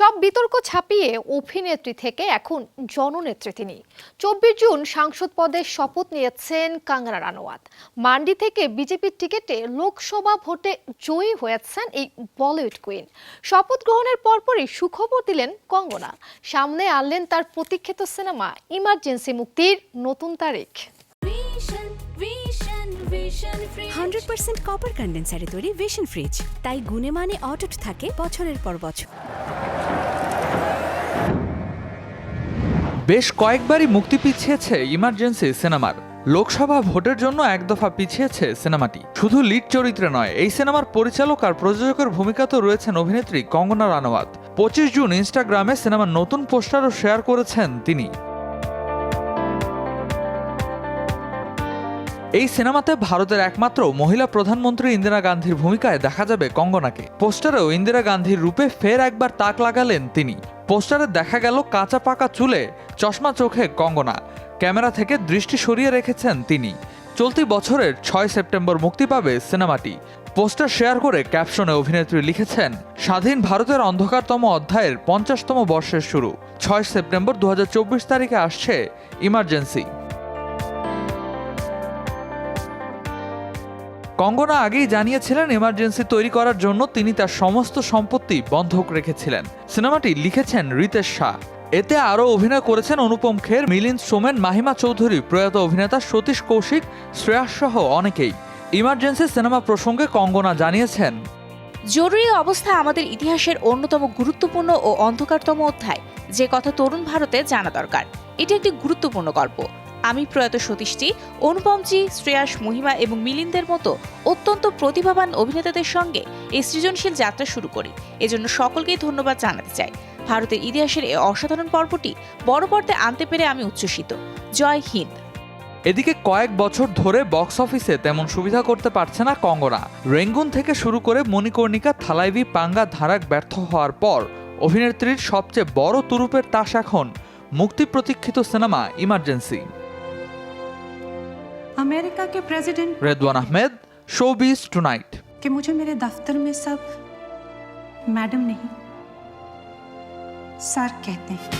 সব বিতর্ক ছাপিয়ে অভিনেত্রী থেকে এখন জননেত্রী তিনি। চব্বিশ জুন সাংসদ পদে শপথ নিয়েছেন কাঙ্গনা রানাওয়াত। মান্ডি থেকে বিজেপির টিকিটে লোকসভা ভোটে জয়ী হয়েছেন এই বলিউড কুইন। শপথ গ্রহণের পরপরই সুখবর দিলেন কঙ্গনা। সামনে আনলেন তার প্রতীক্ষিত সিনেমা ইমার্জেন্সি মুক্তির নতুন তারিখ. হান্ড্রেড পার্সেন্ট কপার কন্ডেন্সারে তৈরি ভিশন ফ্রিজ তাই গুণে মানে অটুট থাকে বছরের পর বছর। বেশ কয়েকবারই মুক্তি পিছিয়েছে ইমার্জেন্সি সিনেমার। লোকসভা ভোটের জন্য এক দফা পিছিয়েছে সিনেমাটি। শুধু লিড চরিত্রে নয়, এই সিনেমার পরিচালক আর প্রযোজকের ভূমিকাতেও রয়েছেন অভিনেত্রী কঙ্গনা রানাওয়াত। পঁচিশ জুন ইনস্টাগ্রামে সিনেমার নতুন পোস্টারও শেয়ার করেছেন তিনি। এই সিনেমাতে ভারতের একমাত্র মহিলা প্রধানমন্ত্রী ইন্দিরা গান্ধীর ভূমিকায় দেখা যাবে কঙ্গনাকে। পোস্টারেও ইন্দিরা গান্ধীর রূপে ফের একবার তাক লাগালেন তিনি। পোস্টারে দেখা গেল কাঁচা পাকা চুলে চশমা চোখে কঙ্গনা ক্যামেরা থেকে দৃষ্টি সরিয়ে রেখেছেন তিনি। চলতি বছরের ছয় সেপ্টেম্বর মুক্তি পাবে সিনেমাটি। পোস্টার শেয়ার করে ক্যাপশনে অভিনেত্রী লিখেছেন, স্বাধীন ভারতের অন্ধকারতম অধ্যায়ের পঞ্চাশতম বর্ষের শুরু। ছয় সেপ্টেম্বর দু হাজার চব্বিশ তারিখে আসছে ইমার্জেন্সি। কঙ্গনা আগেই জানিয়েছিলেন এমার্জেন্সি তৈরি করার জন্য তিনি তার সমস্ত সম্পত্তি বন্ধক রেখেছিলেন। সিনেমাটি লিখেছেন রিতেশ শাহ। এতে আরও অভিনয় করেছেন অনুপম খের, মিলিন্দ সোমেন, মাহিমা চৌধুরী, প্রয়াত অভিনেতা সতীশ কৌশিক শ্রেয়াস সহ অনেকেই। ইমার্জেন্সি সিনেমা প্রসঙ্গে কঙ্গনা জানিয়েছেন, জরুরি অবস্থা আমাদের ইতিহাসের অন্যতম গুরুত্বপূর্ণ ও অন্ধকারতম অধ্যায়। যে কথা তরুণ ভারতে জানা দরকার। এটি একটি গুরুত্বপূর্ণ গল্প। আমি প্রয়াত সতীশজি, অনুপমজি, শ্রেয়াস মহিমা এবং মিলিন্দের মতো অত্যন্ত প্রতিভাবান অভিনেতাদের সঙ্গে এই সৃজনশীল যাত্রা শুরু করি। এজন্য সকলকেই ধন্যবাদ জানাতে চাই। ভারতের ইতিহাসের এই অসাধারণ পর্বটি বড় পর্দায় আনতে পেরে আমি উচ্ছ্বসিত। জয় হিন্দ! এদিকে কয়েক বছর ধরে বক্স অফিসে তেমন সুবিধা করতে পারছে না কঙ্গনা। রেঙ্গুন থেকে শুরু করে মণিকর্ণিকা, থালাইভি, পাঙ্গা, ধারাক ব্যর্থ হওয়ার পর অভিনেত্রীর সবচেয়ে বড় তুরুপের তাস এখন মুক্তি প্রতীক্ষিত সিনেমা ইমার্জেন্সি। अमेरिका के president Redwan Ahmed showbiz tonight कि मुझे मेरे दफ्तर में सब मैडम नहीं सर कहते हैं।